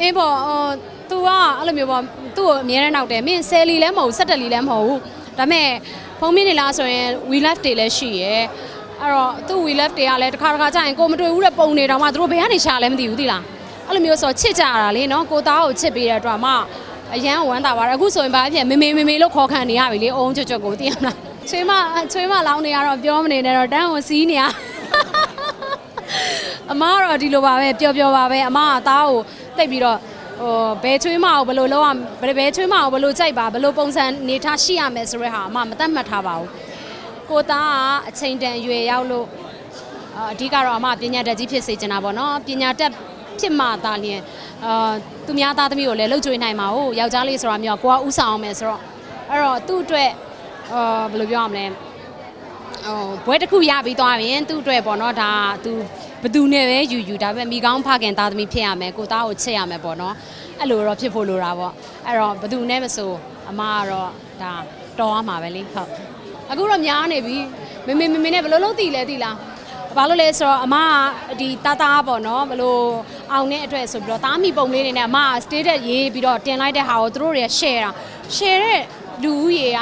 အေးပေါ့ဟို तू ကအဲ့လိုမျိုးပေါ့သူ့ကိုအမြဲတမ်းနောက်တယ်မင်းဆယ်လီလည်းမဟုတ်ဆက်တက်လီလည်းမဟုတ်ဘူးဒါပေမဲ့ဖုန်းမင်းနေလားဆိုရင် we left တွေလည်းရှိရယ်အဲ့တော့သူ့ we left တွေကလည်းတစ်ခါတစ်ခါကြာရင်ကိုမတွေ့ဘူးတဲ့ပုံနေတော့မှသူတို့ဘယ်ကနေရှာလဲမသိဘူးသိလားအဲ့လိုမျိုးဆိုချစ်ကြတာလေနော်ကိုသားကိုချစ်ပေးတဲ့အတွက်မှအရန်ဝမ်းသာပါတယ်အခုဆိုရင်ဘာဖြစ်မေမေမေမေလို့ခေါ်ခံနေရပြီလေအုံးချွတ်ချွတ်ကိုသိရမလားချွေးမချွေးမလောင်းနေရတော့ပြောမနေနဲ့တော့တန်းကိုစီးနေရ အမကတော့ဒီလိုပါပဲပျော်ပျော်ပါပဲအမကသားကိုတိတ်ပြီးတော့ဟိုဘဲချွေးမအောင်ဘယ်လိုလုပ်ရဘယ်ဘဲချွေးမအောင်ဘယ်လိုကြိုက်ပါဘယ်လိုပုံစံနေထားရှိရမယ်ဆိုတဲ့ဟာအမမတတ်မှတ်ထားပါဘူးကိုသားကအချိန်တန်အရွယ်ရောက်လို့အာအဓိကတော့အမပညာတတ်ကြီးဖြစ်စေချင်တာပေါ့နော်ပညာတတ်ဖြစ်မှသာလျင်အာသူများသားသမီးကိုလည်းလှုပ်ကြွေးနိုင်မှာဟုတ်ယောက်ျားလေးဆိုတာမျိုးကကိုကဥဆောင်အောင်မယ်ဆိုတော့အဲ့တော့သူ့အတွက်အာဘယ်လိုပြောရမလဲဟို ဘွဲတစ်ခုရပြီးသွားရင်သူ့အတွက်ပေါ့နော်ဒါသူဘသူနဲ့ပဲယူယူဒါပေမဲ့မိကောင်းဖခင်သားသမီးဖြစ်ရမယ်ကိုသားကိုချစ်ရမယ်ပေါ့နော်အဲ့လိုတော့ဖြစ်ဖို့လိုတာပေါ့အဲ့တော့ဘသူနဲ့မဆိုအမကတော့ဒါတော်ရမှာပဲလေဟုတ်အခုတော့များနေပြီမမေမမေနဲ့ဘယ်လိုလုပ်တည်လဲတည်လားဘာလို့လဲဆိုတော့အမကဒီတာတာပေါ့နော်ဘလို့အောင်တဲ့အတွက်ဆိုပြီးတော့တားမိပုံလေးတွေနဲ့အမက status ရေးပြီးတော့တင်လိုက်တဲ့ဟာကိုသူတို့တွေက share တာ share တဲ့လူဦးရေက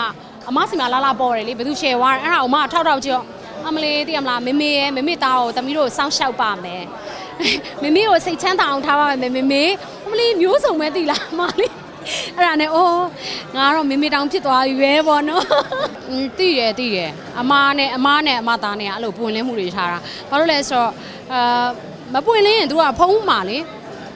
အမစီမှာလာလာပေါ်တယ်လေဘယ်သူ share သွားတယ်အဲ့ဒါအမကထောက်ထောက်ကြည့်တော့အမလေးသိရမလားမေမေရဲ့မေမေသားကိုတမီးတို့စောင့်ရှောက်ပါမယ်မေမေကိုစိတ်ချမ်းသာအောင်ထားပါမယ်မေမေအမလေးမျိုးစုံပဲသိလားအမလေးအဲ့ဒါနဲ့အော်ငါကတော့မေမေတောင်ဖြစ်သွားပြီပဲပေါ့နော်อืมသိတယ်သိတယ်အမနဲ့အမနဲ့အမသားနဲ့ကအဲ့လိုပွင့်လင်းမှုတွေထားတာဘာလို့လဲဆိုတော့အာမပွင့်လင်းရင်သူကဖုံးမှာလေ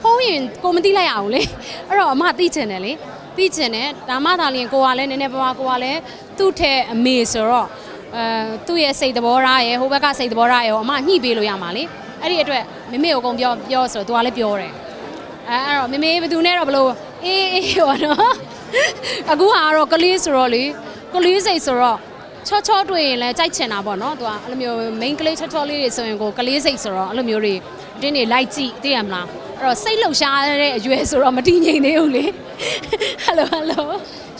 ဖုံးရင်ကိုမသိလိုက်ရအောင်လေအဲ့တော့အမသိချင်တယ်လေ သိချင်တယ်ဒါမှသာလျင်ကိုကလည်းနည်းနည်းပါးပါးကိုကလည်းသူ့ထဲအမေဆိုတော့အဲသူ့ရဲ့စိတ်သဘောထားရယ်ဟိုဘက်ကစိတ်သဘောထားရယ်ကိုအမညှိပေးလို့ရမှာလေအဲ့ဒီအတွက်မမေကိုအကုန်ပြောပြောဆိုတော့သူကလည်းပြောတယ်အဲအဲ့တော့မမေဘယ်သူနဲ့တော့ဘလို့အေးအေးဟောနော်အခုဟာကတော့ကလေးဆိုတော့လေကလေးစိတ်ဆိုတော့ ချောချောတွေ့ရင်လည်းကြိုက်ချင်တာပေါ့နော်သူကအဲ့လိုမျိုး main ကလေးချောချောလေးတွေဆိုရင်ကိုကလေးစိတ်ဆိုတော့အဲ့လိုမျိုးတွေအတင်းတွေလိုက်ကြည့်သိရမလားအဲ့တော့စိတ်လှုပ်ရှားတဲ့အရွယ်ဆိုတော့မတည်ငြိမ်သေးဘူးလေဟယ်လိုဟယ်လို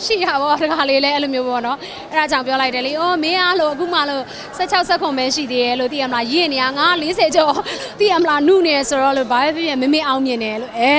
ရှိရပါတော့တခါလေးလဲအဲ့လိုမျိုးပေါ့နော်အဲ့ဒါကြောင့်ပြောလိုက်တယ်လေအော်မင်းအားလို့အခုမှလို့16ဆက်ခွန်ပဲရှိသေးရဲ့လို့သိရမလားရင့်နေရငါ40ကျော်သိရမလားနုနေဆိုတော့လို့ဘာပဲဖြစ်ဖြစ်မမေအောင်မြင်တယ်လို့အဲ